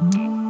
Thank.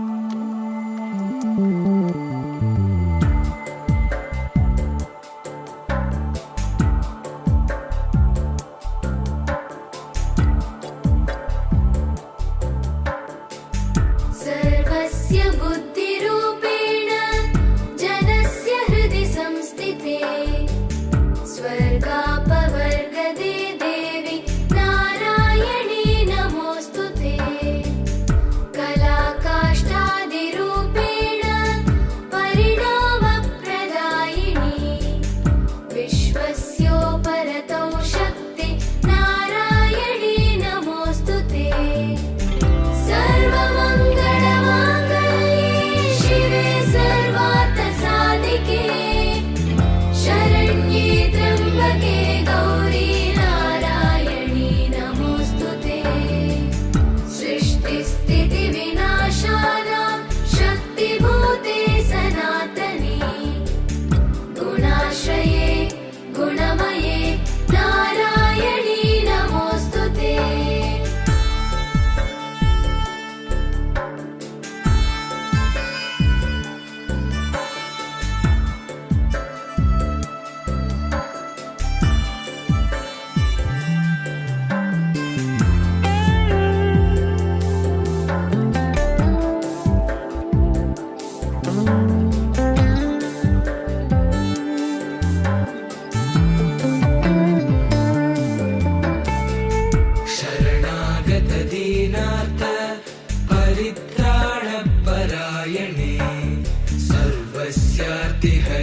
सर्वस्यार्तिहरे देवी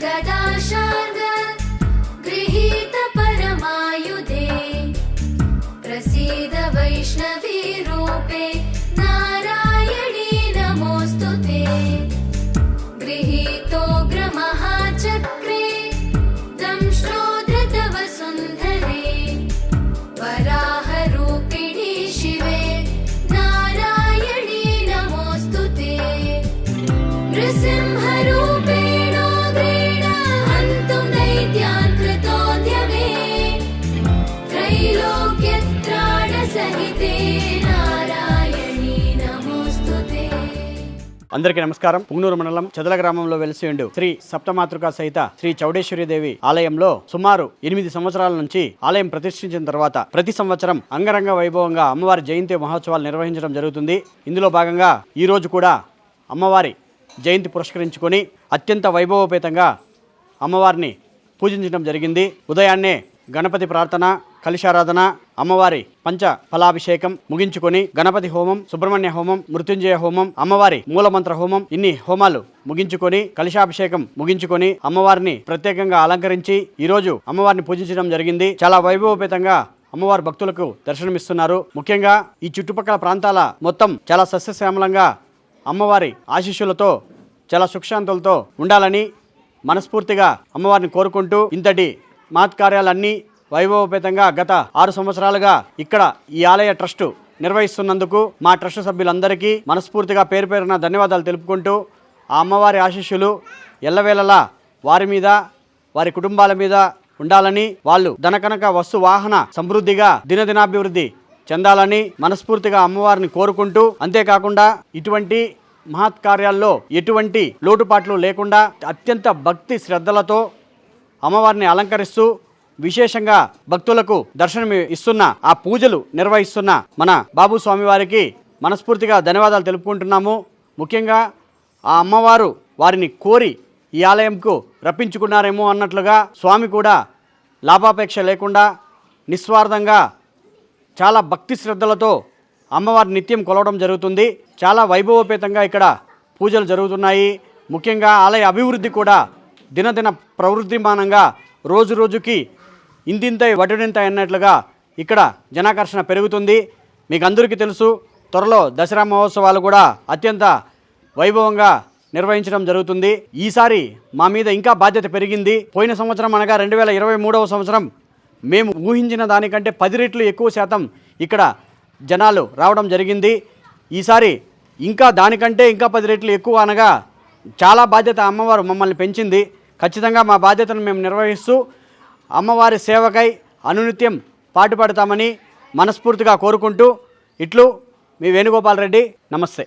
शङ्खचक्रगदाशार्ग गृहीत परमायुधे प्रसीद वैष्णवी रूपे नारायणी नमोऽस्तु ते गृहीतोग्रमहाचक्रे दंष्ट्रोधृतवसुन्धरे वराहरूपिणी शिवे नारायणी नमोऽस्तु ते नृसिंहरूपेणोग्रेण అందరికీ నమస్కారం. పుంగనూరు మండలం చదల గ్రామంలో వెలిసి ఉండు శ్రీ సప్తమాతృక సహిత శ్రీ చౌడేశ్వరీదేవి ఆలయంలో సుమారు ఎనిమిది సంవత్సరాల నుంచి ఆలయం ప్రతిష్ఠించిన తర్వాత ప్రతి సంవత్సరం అంగరంగ వైభవంగా అమ్మవారి జయంతి మహోత్సవాలు నిర్వహించడం జరుగుతుంది. ఇందులో భాగంగా ఈ రోజు కూడా అమ్మవారి జయంతి పురస్కరించుకొని అత్యంత వైభవోపేతంగా అమ్మవారిని పూజించడం జరిగింది. ఉదయాన్నే గణపతి ప్రార్థన కలిశారాధన అమ్మవారి పంచ ఫలాభిషేకం ముగించుకొని గణపతి హోమం సుబ్రహ్మణ్య హోమం మృత్యుంజయ హోమం అమ్మవారి మూలమంత్ర హోమం ఇన్ని హోమాలు ముగించుకొని కలిశాభిషేకం ముగించుకొని అమ్మవారిని ప్రత్యేకంగా అలంకరించి ఈరోజు అమ్మవారిని పూజించడం జరిగింది. చాలా వైభవపేతంగా అమ్మవారి భక్తులకు దర్శనమిస్తున్నారు. ముఖ్యంగా ఈ చుట్టుపక్కల ప్రాంతాల మొత్తం చాలా సస్యశ్యామలంగా అమ్మవారి ఆశీస్సులతో చాలా సుఖశాంతులతో ఉండాలని మనస్ఫూర్తిగా అమ్మవారిని కోరుకుంటూ ఇంతటి మహత్కార్యాలన్నీ వైభవపేతంగా గత ఆరు సంవత్సరాలుగా ఇక్కడ ఈ ఆలయ ట్రస్టు నిర్వహిస్తున్నందుకు మా ట్రస్ట్ సభ్యులందరికీ మనస్ఫూర్తిగా పేరు పేరున ధన్యవాదాలు తెలుపుకుంటూ ఆ అమ్మవారి ఆశీస్సులు ఎల్లవేళలా వారి మీద వారి కుటుంబాల మీద ఉండాలని వాళ్ళు ధనకనక వస్తు వాహన సమృద్ధిగా దినదినాభివృద్ధి చెందాలని మనస్ఫూర్తిగా అమ్మవారిని కోరుకుంటూ అంతేకాకుండా ఇటువంటి మహత్ కార్యాల్లో ఎటువంటి లోటుపాట్లు లేకుండా అత్యంత భక్తి శ్రద్ధలతో అమ్మవారిని అలంకరిస్తూ విశేషంగా భక్తులకు దర్శనం ఇస్తున్న ఆ పూజలు నిర్వహిస్తున్న మన బాబు స్వామి వారికి మనస్ఫూర్తిగా ధన్యవాదాలు తెలుపుకుంటున్నాము. ముఖ్యంగా ఆ అమ్మవారు వారిని కోరి ఈ ఆలయంకు రప్పించుకున్నారేమో అన్నట్లుగా స్వామి కూడా లాభాపేక్ష లేకుండా నిస్వార్థంగా చాలా భక్తి శ్రద్ధలతో అమ్మవారి నిత్యం కొలవడం జరుగుతుంది. చాలా వైభవోపేతంగా ఇక్కడ పూజలు జరుగుతున్నాయి. ముఖ్యంగా ఆలయ అభివృద్ధి కూడా దినదిన ప్రవృద్ధిమానంగా రోజు రోజుకి ఇంతింతై వటుడింతై అన్నట్లుగా ఇక్కడ జనాకర్షణ పెరుగుతుంది. మీకు అందరికీ తెలుసు త్వరలో దసరా మహోత్సవాలు కూడా అత్యంత వైభవంగా నిర్వహించడం జరుగుతుంది. ఈసారి మా మీద ఇంకా బాధ్యత పెరిగింది. పోయిన సంవత్సరం అనగా రెండు వేల ఇరవై మూడవ సంవత్సరం మేము ఊహించిన దానికంటే పది రెట్లు ఎక్కువ శాతం ఇక్కడ జనాలు రావడం జరిగింది. ఈసారి ఇంకా దానికంటే ఇంకా పది రెట్లు ఎక్కువ అనగా చాలా బాధ్యత అమ్మవారు మమ్మల్ని పెంచింది. ఖచ్చితంగా మా బాధ్యతను మేము నిర్వహిస్తూ అమ్మవారి సేవకై అనునిత్యం పాటుపడతామని మనస్ఫూర్తిగా కోరుకుంటూ ఇట్లు మీ వేణుగోపాల్ రెడ్డి నమస్తే.